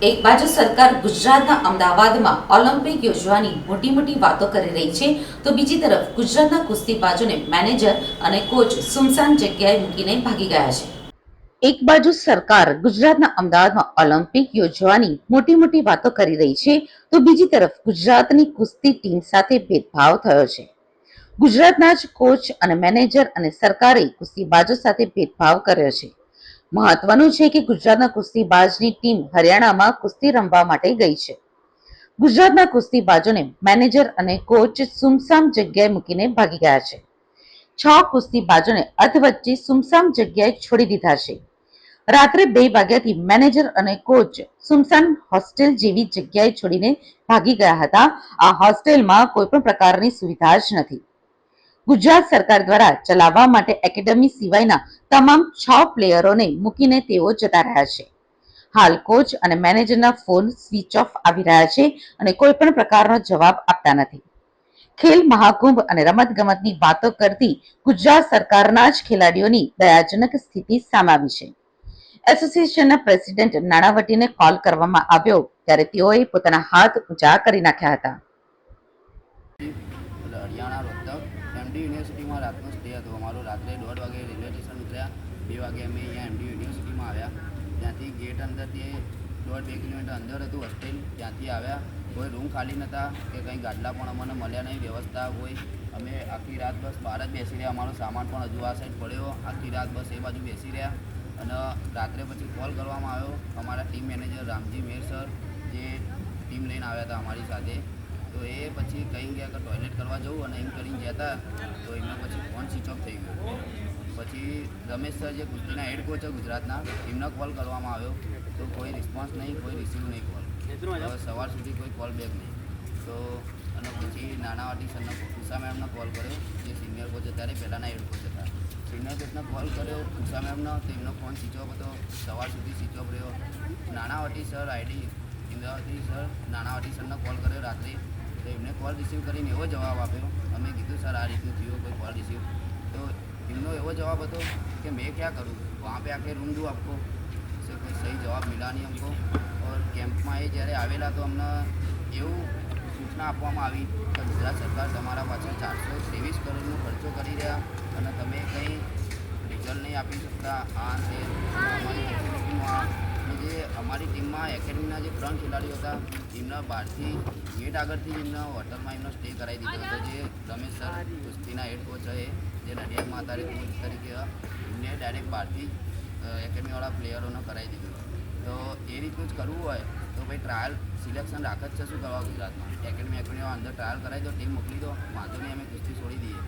એક બાજુ સરકાર ગુજરાતના અમદાવાદમાં ઓલિમ્પિક યોજવાની મોટી મોટી વાતો કરી રહી છે, તો બીજી તરફ ગુજરાતના કુસ્તીબાજોને મેનેજર અને કોચ સુમસાન જગ્યાએ મૂકીને ભાગી ગયા છે. એક બાજુ સરકાર ગુજરાતના અમદાવાદમાં ઓલિમ્પિક યોજવાની મોટી મોટી વાતો કરી રહી છે, તો બીજી તરફ ગુજરાતની કુસ્તી ટીમ સાથે ભેદભાવ થયો છે. ગુજરાતના જ કોચ અને મેનેજર અને સરકારે કુસ્તીબાજો સાથે ભેદભાવ કર્યો છે. મહત્વનું છે કે ગુજરાતના કુસ્તીબાજની ટીમ હરિયાણામાં કુસ્તી રમવા માટે ગઈ છે. ગુજરાતના કુસ્તીબાજોને મેનેજર અને કોચ સુમસામ જગ્યાએ મૂકીને ભાગી ગયા છે. છ કુસ્તીબાજોને અધ વચ્ચે સુમસામ જગ્યાએ છોડી દીધા છે. રાત્રે બે વાગ્યાથી મેનેજર અને કોચ સુમસાન હોસ્ટેલ જેવી જગ્યાએ છોડીને ભાગી ગયા હતા. આ હોસ્ટેલમાં કોઈ પણ પ્રકારની સુવિધા જ નથી. ગુજરાત સરકાર દ્વારા ચલાવવા માટે એકેડમી સિવાયના તમામ છ પ્લેયરોને મૂકીને તેઓ જતા રહ્યા છે. હાલ કોચ અને મેનેજરના ફોન સ્વિચ ઓફ આવી રહ્યા છે અને કોઈ પણ પ્રકારનો જવાબ આપતા નથી. ખેલ મહાકુંભ અને રમતગમતની વાતો કરતી ગુજરાત સરકારના જ ખેલાડીઓની દયાજનક સ્થિતિ સામે આવી છે. એસોસિએશનના પ્રેસિડેન્ટ નાણાવટીને કોલ કરવામાં આવ્યો ત્યારે તેઓએ પોતાના હાથ ઊંચા કરી નાખ્યા હતા એટલે હરિયાણા રોહતક એમડી યુનિવર્સિટીમાં રાતનો સ્ટે રાત્રે દોઢ વાગે રેલવે સ્ટેશન ઉતર્યા. બે વાગે અમે અહીંયા એમડી યુનિવર્સિટીમાં આવ્યા. ત્યાંથી ગેટ અંદરથી દોઢ બે કિલોમીટર અંદર હતું હોસ્ટેલ ત્યાંથી આવ્યા. કોઈ રૂમ ખાલી નહોતા કે કંઈ ગાડલા પણ અમને મળ્યા નહીં, વ્યવસ્થા હોય. અમે આખી રાત બસ બહાર જ બેસી રહ્યા. અમારો સામાન પણ હજુ આ સાઈડ પડ્યો. આખી રાત બસ એ બાજુ બેસી રહ્યા. અને રાત્રે પછી કોલ કરવામાં આવ્યો. અમારા team manager Ramji Mer sir જે ટીમ લઈને આવ્યા હતા અમારી સાથે. તો એ પછી કહી ગયા કે ટોયલેટ કરવા જવું અને એમ કરીને જતા તો એમનો પછી ફોન સ્વિચ ઓફ થઈ ગયો. પછી રમેશ સર જે કુસ્તીના હેડ કોચ છે ગુજરાતના એમનો કોલ કરવામાં આવ્યો. તો કોઈ રિસ્પોન્સ નહીં કોઈ રિસીવ નહીં કોલ હવે સવાર સુધી કોઈ કોલ બેક નહીં. તો અને પછી નાણાવાટી સરના ઉષા મેમનો કોલ કર્યો જે સિનિયર કોચ હતા ત્યારે પહેલાંના હેડ કોચ હતા. સિનિયર કોચનો કોલ કર્યો ઉષા મેમનો તો એમનો ફોન સ્વિચ ઓફ હતો સવાર સુધી સ્વિચ ઓફ રહ્યો. Nanavati sir ID Indravati sir Nanavati સરનો call કર્યો રાત્રે. તો એમને કોલ રિસીવ કરીને એવો જવાબ આપ્યો અમે કીધું સર આ રીતનું થયું કોઈ કોલ રિસીવ તો એમનો એવો જવાબ હતો कि मैं क्या करूँ वहाँ पे आके रूम दूँ आपको से कोई सही जवाब मिला नहीं हमको और કેમ્પમાં એ જ્યારે આવેલા તો અમને એવું સૂચના આપવામાં આવી કે ગુજરાત સરકાર તમારા પાછળ ચારસો ત્રેવીસ કરોડનો ખર્ચો કરી રહ્યા અને તમે કંઈ રિઝલ્ટ નહીં આપી શકતા આ છે અમારી અમારી ટીમમાં એકેડમીના જે ત્રણ ખેલાડીઓ હતા, એમના બહારથી ગેટ આગળથી એમના હોટલમાં એમનો સ્ટે કરાવી દીધો હતો. જે રમેશ સર કુસ્તીના હેડ કોચ છે જે નડિયાદમાં અત્યારે કોચ તરીકે એમને ડાયરેક્ટ બહારથી એકેડમીવાળા પ્લેયરોને કરાવી દીધો. તો એ રીતનું જ કરવું હોય, તો ભાઈ ટ્રાયલ સિલેક્શન રાખે જ છે શું કરવા ગુજરાતમાં? એકેડમી એકેડમીમાં અંદર ટ્રાયલ કરાવી દો ટીમ મોકલી દો, વાંધો નહીં, અમે કુસ્તી છોડી દઈએ.